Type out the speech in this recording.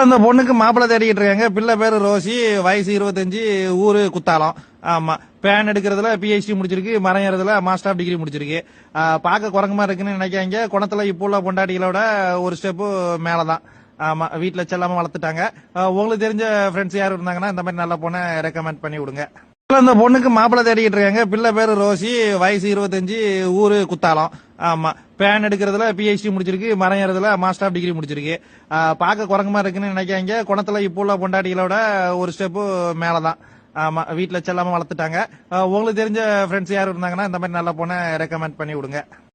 அந்த பொண்ணுக்கு மாப்பிள்ளை தேடிக்கிட்டு இருக்காங்க. பிள்ளை பேரு ரோசி வயசு இருபத்தஞ்சு ஊரு குத்தாலம். ஆமா. பேன் எடுக்கிறதுல பிஹெச்டி முடிச்சிருக்கு மரம் ஏறதுல மாஸ்டர் ஆஃப் டிகிரி முடிச்சிருக்கு. பார்க்க குரங்கு இருக்குன்னு நினைக்காங்க குணத்துல இப்போ உள்ள பொண்டாட்டிகளோட ஒரு ஸ்டெப்பு மேலதான். ஆமா. வீட்டுல செல்லாம வளர்த்துட்டாங்க. உங்களுக்கு தெரிஞ்ச ஃப்ரெண்ட்ஸ் யாரும் இருந்தாங்கன்னா இந்த மாதிரி நல்ல பொண்ணை ரெக்கமெண்ட் பண்ணி விடுங்க. அந்த பொண்ணுக்கு மாப்பிள்ளை தேடிக்கிட்டு இருக்காங்க. பிள்ளை பேரு ரோசி வயசு இருபத்தஞ்சு ஊரு குத்தாலம். ஆமா. பேன் எடுக்கிறதுல பிஹெச்டி முடிச்சிருக்கு மரம் மாஸ்டர் ஆஃப் டிகிரி முடிச்சிருக்கு. பார்க்க குரங்கு இருக்குன்னு நினைக்காங்க குணத்துல இப்போ உள்ள பொண்டாட்டிகளோட ஒரு ஸ்டெப்பு மேலதான். ஆமா வீட்டுல செல்லாம வளர்த்துட்டாங்க. உங்களுக்கு தெரிஞ்ச ஃப்ரெண்ட்ஸ் யாரும் இருந்தாங்கன்னா இந்த மாதிரி நல்ல பொண்ணை ரெக்கமெண்ட் பண்ணி விடுங்க